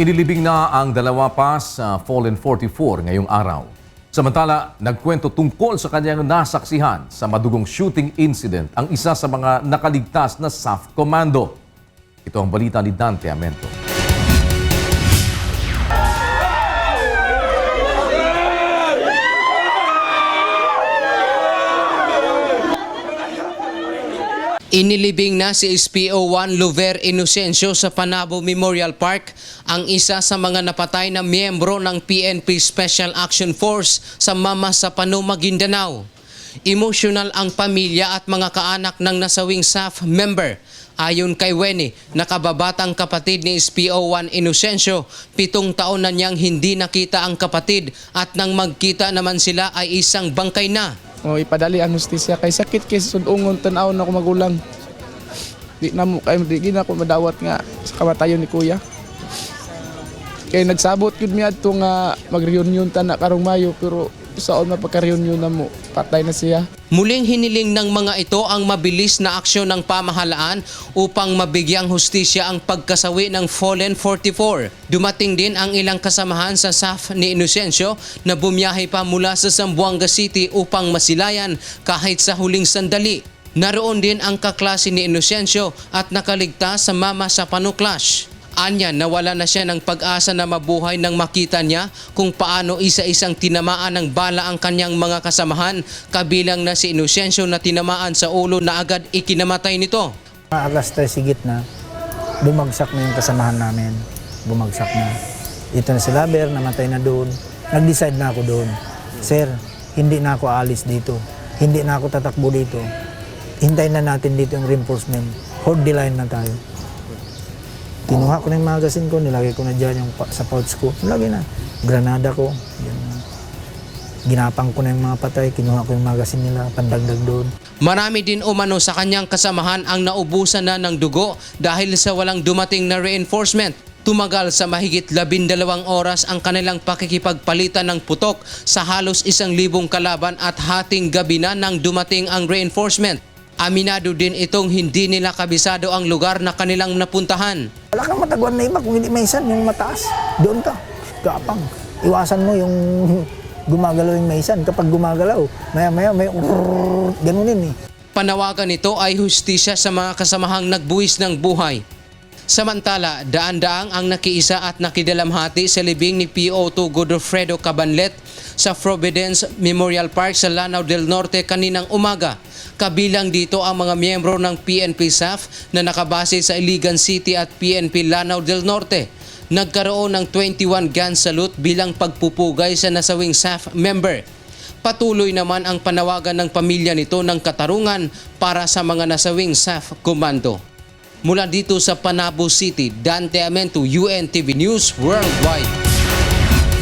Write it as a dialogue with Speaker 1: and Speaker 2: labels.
Speaker 1: Inilibing na ang dalawa pa sa Fallen 44 ngayong araw. Samantala, nagkwento tungkol sa kanyang nasaksihan sa madugong shooting incident ang isa sa mga nakaligtas na SAF Commando. Ito ang balita ni Dante Amento.
Speaker 2: Inilibing na si SPO1 Luver Inocencio sa Panabo Memorial Park ang isa sa mga napatay na miyembro ng PNP Special Action Force sa Mama sa Pano, Maguindanao. Emotional ang pamilya at mga kaanak ng nasawing SAF member. Ayon kay Weni, nakababatang kapatid ni SPO1 Inocencio, pitong taon na niyang hindi nakita ang kapatid at nang magkita naman sila ay isang bangkay na.
Speaker 3: O ipadali ang hustisya kay sakit kay sudungon tan-aw na ko magulang. Di na mo kay di na ko madawat nga sa kamatayon ni kuya. Kay nagsabot gud mi adto nga mag-reunion ta na karong Mayo pero saon mapagka-reunion na mo patay na siya
Speaker 2: Muling hiniling ng mga ito ang mabilis na aksyon ng pamahalaan upang mabigyang hustisya ang pagkasawi ng Fallen 44. Dumating din ang ilang kasamahan sa SAF ni Inocencio na bumiyahe pa mula sa Zamboanga City upang masilayan kahit sa huling sandali. Naroon din ang kaklase ni Inocencio at nakaligtas sa Mama sa Pano Clash. Anya, nawala na siya ng pag-asa na mabuhay nang makita niya kung paano isa-isang tinamaan ng bala ang kanyang mga kasamahan kabilang na si Inocencio na tinamaan sa ulo na agad ikinamatay nito.
Speaker 4: Alas 3 sigit na, bumagsak na yung kasamahan namin. Bumagsak na. Ito na si Laber, namatay na doon. Nag-decide na ako doon. Sir, hindi na ako aalis dito. Hindi na ako tatakbo dito. Hintayin na natin dito yung reinforcement. Hold the line na tayo. Kinuha ko na yung magazine ko, nilagay ko na dyan yung sa pouch ko. Nilagay na. Granada ko. Yan. Ginapang ko na yung mga patay, kinuha ko yung magazine nila, pandagdag doon.
Speaker 2: Marami din umano sa kanyang kasamahan ang naubusan na ng dugo dahil sa walang dumating na reinforcement. Tumagal sa mahigit labindalawang oras ang kanilang pakikipagpalitan ng putok sa halos isang libong kalaban at hating gabi na nang dumating ang reinforcement. Aminado din itong hindi nila kabisado ang lugar na kanilang napuntahan.
Speaker 4: Wala kang matagwan na iba kung hindi may isan, yung mataas. Doon ka. Gapang. Iwasan mo yung gumagalaw yung may isan. Kapag gumagalaw, maya-maya may ganunin eh.
Speaker 2: Panawagan nito ay hustisya sa mga kasamahang nagbuwis ng buhay. Samantala, daan-daang ang nakiisa at nakidalamhati sa libing ni PO2 Godofredo Cabanlet sa Providence Memorial Park sa Lanao del Norte kaninang umaga. Kabilang dito ang mga miyembro ng PNP SAF na nakabase sa Iligan City at PNP Lanao del Norte. Nagkaroon ng 21 gun salute bilang pagpupugay sa nasawing SAF member. Patuloy naman ang panawagan ng pamilya nito ng katarungan para sa mga nasawing SAF Commando. Mula dito sa Panabo City, Dante Amento, UNTV News Worldwide.